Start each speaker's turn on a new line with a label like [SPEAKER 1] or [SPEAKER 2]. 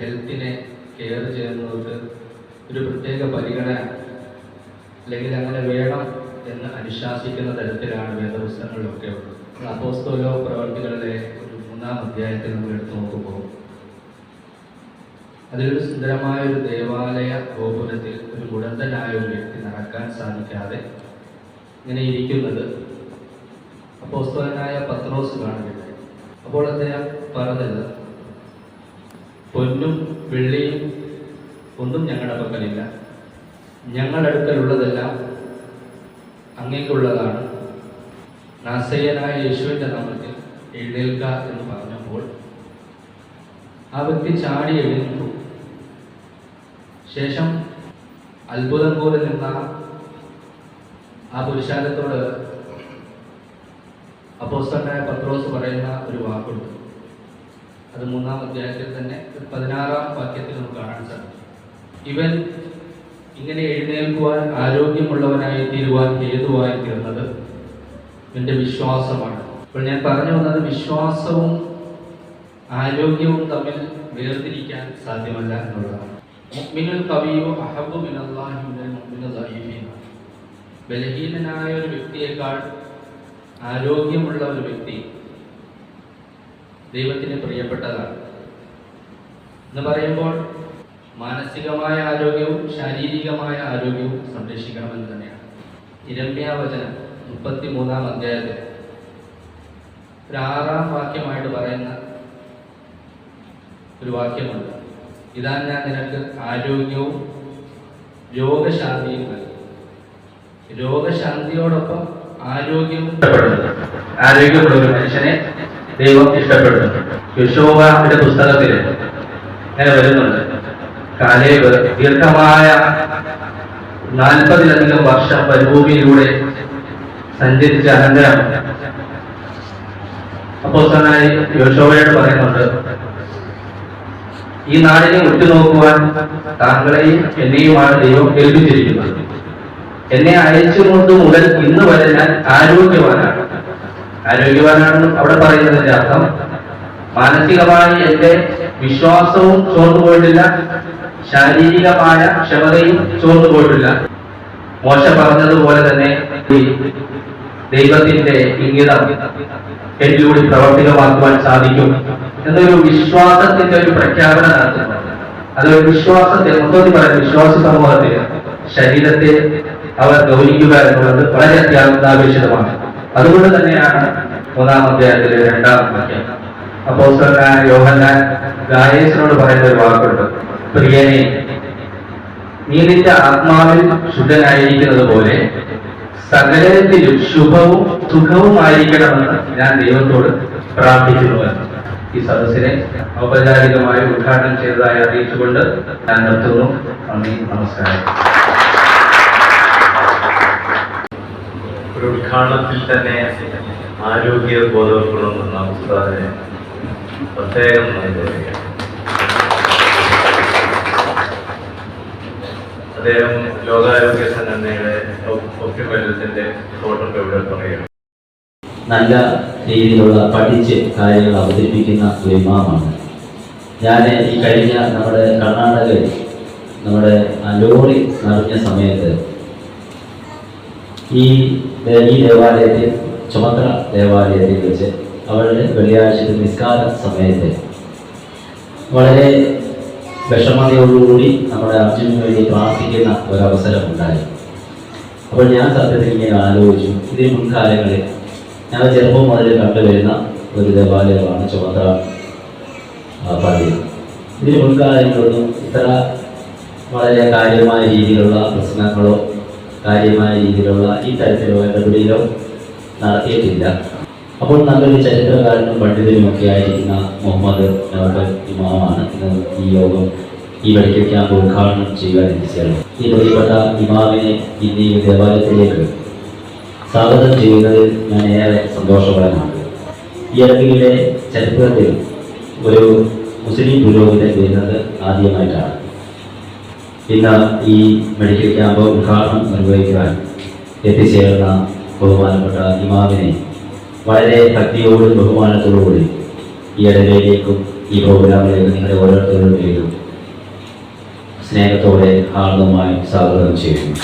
[SPEAKER 1] ഹെൽത്തിനെ care ചെയ്യുന്നവർക്ക് ഒരു പ്രത്യേക പരിഗണന അല്ലെങ്കിൽ അങ്ങനെ വേണം എന്ന് അനുശാസിക്കുന്ന തരത്തിലാണ് വേദപുസ്തകങ്ങളിലൊക്കെ ഉള്ളത്. അപ്പോസ്തോലോ പ്രവർത്തികളിലെ ഒരു മൂന്നാം അധ്യായത്തിൽ നമ്മൾ എടുത്തു നോക്കുമ്പോൾ അതിലൊരു സുന്ദരമായ ഒരു ദേവാലയ ഗോപുരത്തിൽ ഒരു ഗുണന്തനായ ഒരു വ്യക്തി നടക്കാൻ സാധിക്കാതെ ഇങ്ങനെ ഇരിക്കുന്നത് അപ്പോസ്തോലനായ പത്രോസ് കാണുകയുണ്ടായി അപ്പോൾ അദ്ദേഹം പറഞ്ഞത് പൊന്നും വെള്ളിയും ഒന്നും ഞങ്ങളുടെ പക്കലില്ല. ഞങ്ങളുടെ അങ്ങേക്കുള്ളതാണ്. നാസയ്യനായ യേശുവിന്റെ നാമത്തിൽ എഴുന്നേൽക്ക എന്ന് പറഞ്ഞപ്പോൾ ആ വ്യക്തി ചാടി എഴുന്നേറ്റു. ശേഷം അത്ഭുതം പോലെ നിന്ന ആ പുരുഷാരത്തോട് അപ്പോസ്തലനായ പത്രോസ് പറയുന്ന ഒരു വാക്കുണ്ട്. അത് മൂന്നാം അധ്യായത്തിൽ തന്നെ പതിനാറാം വാക്യത്തിൽ നമുക്ക് കാണാൻ സാധിക്കും. ഇവൻ ഇങ്ങനെ എഴുന്നേൽക്കുവാൻ ആരോഗ്യമുള്ളവനായി തീരുവാൻ ഹേതുവായി തീർന്നത്? എന്റെ വിശ്വാസമാണ്. അപ്പോൾ ഞാൻ പറഞ്ഞു വന്നത് വിശ്വാസവും ആരോഗ്യവും തമ്മിൽ വേർതിരിക്കാൻ സാധ്യമല്ല എന്നുള്ളതാണ്. ബലഹീനനായ ഒരു വ്യക്തിയേക്കാൾ ആരോഗ്യമുള്ള ഒരു വ്യക്തി ദൈവത്തിന് പ്രിയപ്പെട്ടതാണ്. എന്ന് പറയുമ്പോൾ മാനസികമായ ആരോഗ്യവും ശാരീരികമായ ആരോഗ്യവും സംരക്ഷിക്കണമെന്ന് തന്നെയാണ്. ഇരമ്യാവചനം മുപ്പത്തി മൂന്നാം അധ്യായത്തിൽ ഒരു ആറാം വാക്യമായിട്ട് പറയുന്ന ഒരു വാക്യമുണ്ട്. ഇതാ ഞാൻ നിനക്ക് ആരോഗ്യവും രോഗശാന്തിയും നൽകി. രോഗശാന്തിയോടൊപ്പം ആരോഗ്യവും ആരോഗ്യമുള്ള ഒരു മനുഷ്യനെ ദൈവം ഇഷ്ടപ്പെടുന്നു. യശോബാന്റെ പുസ്തകത്തിൽ അങ്ങനെ വരുന്നുണ്ട്. കാലേബ് ദീർഘമായ നാൽപ്പതിലധികം വർഷം പരിഭൂമിയിലൂടെ സഞ്ചരിച്ച അനന്തരം അപ്പോസനായി യോശോവയോട് പറയുന്നുണ്ട് ഈ നാടിനെ ഉറ്റുനോക്കുവാൻ താങ്കളെയും എന്നെയുമാണ് ദൈവം ഏൽപ്പിച്ചിരിക്കുന്നത്. എന്നെ അയച്ചുകൊണ്ട് മുതൽ ഇന്ന് വരെ ഞാൻ ആരോഗ്യവാനാണ്. ആരോഗ്യവാനാണെന്ന് അവിടെ പറയുന്നതിന്റെ അർത്ഥം മാനസികമായി എന്റെ വിശ്വാസവും ചോർന്നു പോയിട്ടില്ല ശാരീരികമായ ക്ഷമതയും ചോർന്നു പോയിട്ടില്ല മോശ പറഞ്ഞതുപോലെ തന്നെ ദൈവത്തിന്റെ ഇംഗിതം എന്നിലൂടെ പ്രവർത്തികമാക്കുവാൻ സാധിക്കും എന്നൊരു വിശ്വാസത്തിന്റെ ഒരു പ്രഖ്യാപനം നടത്തുന്നുണ്ട് അതൊരു വിശ്വാസത്തെ മൊത്തത്തിൽ പറയുന്ന വിശ്വാസ സമൂഹത്തിൽ ശരീരത്തെ അവർ ഗൗനിക്കുക എന്നുള്ളത് വളരെ അത്യാവശ്യമാണ്. അതുകൊണ്ട് തന്നെയാണ് മൂന്നാം അധ്യായത്തിലെ രണ്ടാം വാക്യം. അപ്പോസ്തലനായ യോഹന്നാൻ ഗായേശനോട് പറയുന്ന ഒരു വാക്കുണ്ട്. പ്രിയനെ നീ നിന്റെ ആത്മാവിൽ ശുദ്ധനായിരിക്കുന്നത് പോലെ സകലത്തിലും ശുഭവും സുഖവുമായിരിക്കണമെന്ന് ഞാൻ ദൈവത്തോട് പ്രാർത്ഥിക്കുന്നു. ഈ സദസ്സിനെ ഔപചാരികമായി ഉദ്ഘാടനം ചെയ്തതായി അറിയിച്ചുകൊണ്ട് ഞാൻ നിർത്തുന്നു. നന്ദി നമസ്കാരം
[SPEAKER 2] ഒരു ഉദ്ഘാടനത്തിൽ തന്നെ ആരോഗ്യ ബോധവൽക്കരണം എന്ന പ്രത്യേകം അദ്ദേഹം ലോകാരോഗ്യ സംഘടനയുടെ ഒക്യുമെന്റത്തിന്റെ ഫോട്ടോ ഇവിടെ പറയുന്നു
[SPEAKER 3] നല്ല രീതിയിലുള്ള പഠിച്ച് കാര്യങ്ങൾ അവതരിപ്പിക്കുന്ന ഒരു ഇമാമാണ്. ഞാൻ ഈ കഴിഞ്ഞ നമ്മുടെ കർണാടകയിൽ നമ്മുടെ ലോറി നിറഞ്ഞ സമയത്ത് ഈ ഡൽഹി ദേവാലയത്തിൽ ചുമത്ര ദേവാലയത്തിൽ വെച്ച് അവളുടെ വെള്ളിയാഴ്ച നിസ്കാര സമയത്ത്. വളരെ വിഷമതയോടുകൂടി നമ്മുടെ അർജുനു വേണ്ടി പ്രാർത്ഥിക്കുന്ന ഒരവസരം ഉണ്ടായി. അപ്പോൾ ഞാൻ സത്യത്തിൽ ഇങ്ങനെ ആലോചിച്ചു. ഇതിന് മുൻകാലങ്ങളിൽ ഞാൻ ചെറുപ്പം മുതൽ കണ്ടുവരുന്ന ഒരു ദേവാലയമാണ് ചുമത്ര പള്ളി ഇതിന് മുൻകാലങ്ങളിലൊന്നും ഇത്ര വളരെ കാര്യമായ രീതിയിലുള്ള പ്രശ്നങ്ങളോ കാര്യമായ രീതിയിലുള്ള ഈ തരത്തിലുള്ള ഇടപെടലോ നടത്തിയിട്ടില്ല. അപ്പോൾ നല്ലൊരു ചരിത്രകാരനും പണ്ഡിതനുമൊക്കെ ആയിരിക്കുന്ന മുഹമ്മദ് നവഫൽ ഇമാമാണ്. ഈ യോഗം ഈ മെഡിക്കൽ ക്യാമ്പ് ഉദ്ഘാടനം ചെയ്യുവാൻ എത്തിച്ചേർന്നു. ഈ പ്രിയപ്പെട്ട ഇമാമിനെ ഇന്ന് ഈ ദേവാലയത്തിലേക്ക് സ്വാഗതം ചെയ്യുന്നതിൽ ഞാൻ ഏറെ സന്തോഷവാനാണ് ഈ അറബിയിലെ ചരിത്രത്തിൽ ഒരു മുസ്ലിം പുരോഹിതൻ വരുന്നത് ആദ്യമായിട്ടാണ്. ഇന്ന് ഈ മെഡിക്കൽ ക്യാമ്പ് ഉദ്ഘാടനം നിർവഹിക്കുവാൻ എത്തിച്ചേർന്ന ബഹുമാനപ്പെട്ട ഇമാമിനെ വളരെ ഭക്തിയോടും ബഹുമാനത്തോടുകൂടി ഈ ഇടവേളയിലേക്കും ഈ പ്രോഗ്രാമിലേക്കും നിങ്ങളുടെ ഓരോരുത്തരുടെ പേരും സ്നേഹത്തോടെ ആർദ്രമായി സ്വാഗതം ചെയ്യുന്നു.